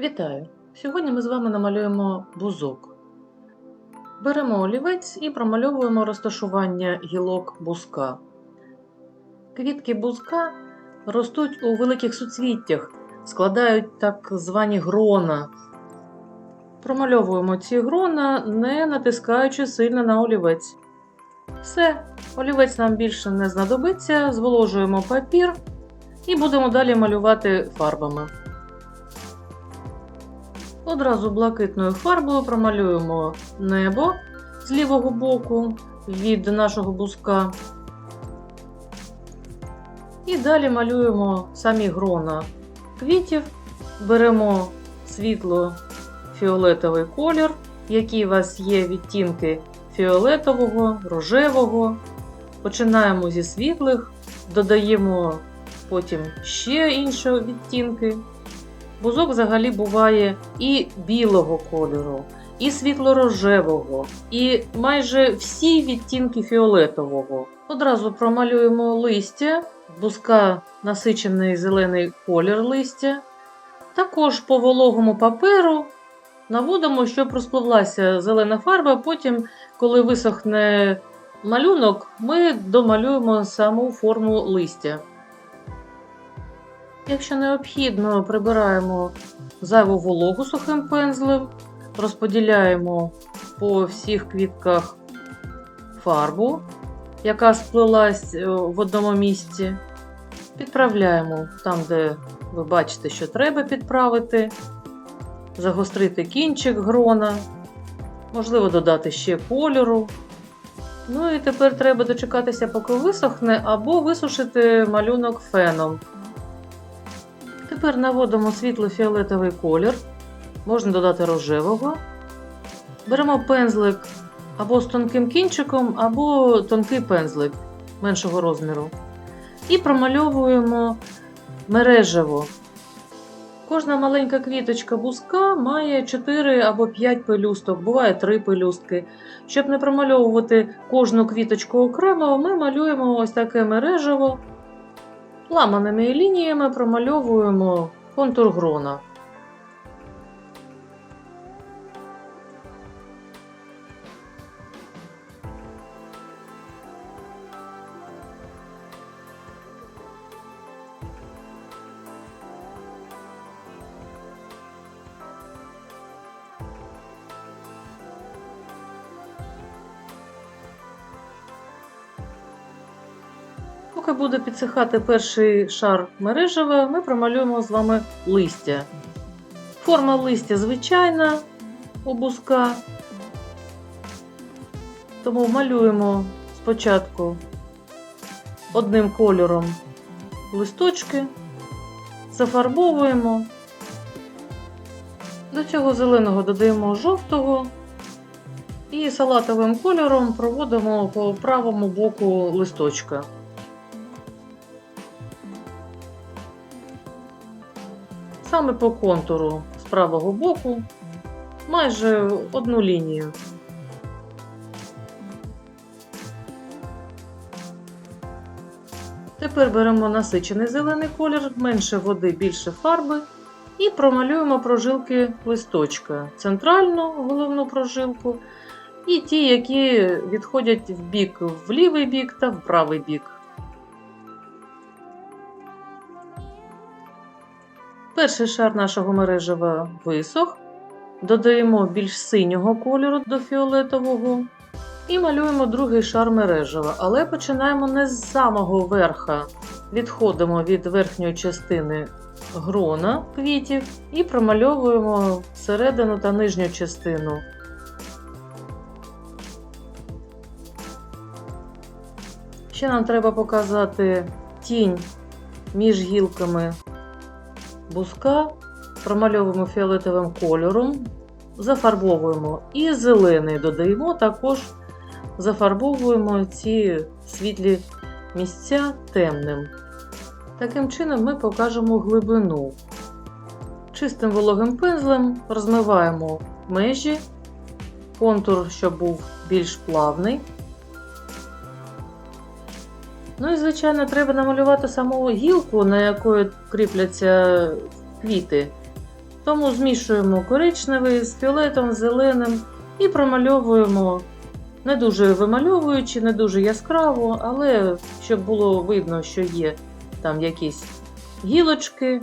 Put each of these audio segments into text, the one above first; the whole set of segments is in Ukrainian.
Вітаю! Сьогодні ми з вами намалюємо бузок. Беремо олівець і промальовуємо розташування гілок бузка. Квітки бузка ростуть у великих суцвіттях, складають так звані грона. Промальовуємо ці грона, не натискаючи сильно на олівець. Все, олівець нам більше не знадобиться, зволожуємо папір і будемо далі малювати фарбами. Одразу блакитною фарбою промалюємо небо з лівого боку від нашого бузка. І далі малюємо самі грона квітів, беремо світло фіолетовий колір, які у вас є відтінки фіолетового, рожевого. Починаємо зі світлих, додаємо потім ще інші відтінки. Бузок взагалі буває і білого кольору, і світло-рожевого, і майже всі відтінки фіолетового. Одразу промалюємо листя, бузка насичений зелений колір листя. Також по вологому паперу наводимо, щоб розпливлася зелена фарба. Потім, коли висохне малюнок, ми домалюємо саму форму листя. Якщо необхідно, прибираємо зайву вологу сухим пензлем, розподіляємо по всіх квітках фарбу, яка сплилась е, в одному місці. Підправляємо там, де ви бачите, що треба підправити, загострити кінчик грона, можливо, додати ще кольору. Ну і тепер треба дочекатися, поки висохне, або висушити малюнок феном. Тепер наводимо світло-фіолетовий колір, можна додати рожевого. Беремо пензлик або з тонким кінчиком, або тонкий пензлик меншого розміру. І промальовуємо мережево. Кожна маленька квіточка бузка має 4 або 5 пелюсток, буває 3 пелюстки. Щоб не промальовувати кожну квіточку окремо, ми малюємо ось таке мережево. Ламаними лініями промальовуємо контур грона. Поки буде підсихати перший шар мережева, ми промалюємо з вами листя. Форма листя звичайна у бузка. Тому малюємо спочатку одним кольором листочки, зафарбовуємо. До цього зеленого додаємо жовтого і салатовим кольором проводимо по правому боку листочка. Саме по контуру з правого боку, майже одну лінію. Тепер беремо насичений зелений колір, менше води, більше фарби, і промалюємо прожилки листочка, центральну головну прожилку, і ті, які відходять в бік в лівий бік та в правий бік. Перший шар нашого мережева висох. Додаємо більш синього кольору до фіолетового. І малюємо другий шар мережева, але починаємо не з самого верха. Відходимо від верхньої частини грона квітів і промальовуємо середину та нижню частину. Ще нам треба показати тінь між гілками бузка, промальовуємо фіолетовим кольором, зафарбовуємо і зелений додаємо, також зафарбовуємо ці світлі місця темним. Таким чином ми покажемо глибину. Чистим вологим пензлем розмиваємо межі, контур, щоб був більш плавний. Ну і, звичайно, треба намалювати саму гілку, на якої кріпляться квіти. Тому змішуємо коричневий з фіолетом, зеленим і промальовуємо не дуже вимальовуючи, не дуже яскраво, але щоб було видно, що є там якісь гілочки.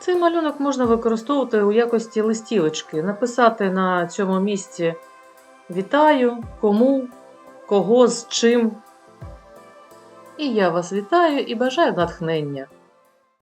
Цей малюнок можна використовувати у якості листівочки, написати на цьому місці Вітаю, кому, кого, з чим. І я вас вітаю і бажаю натхнення.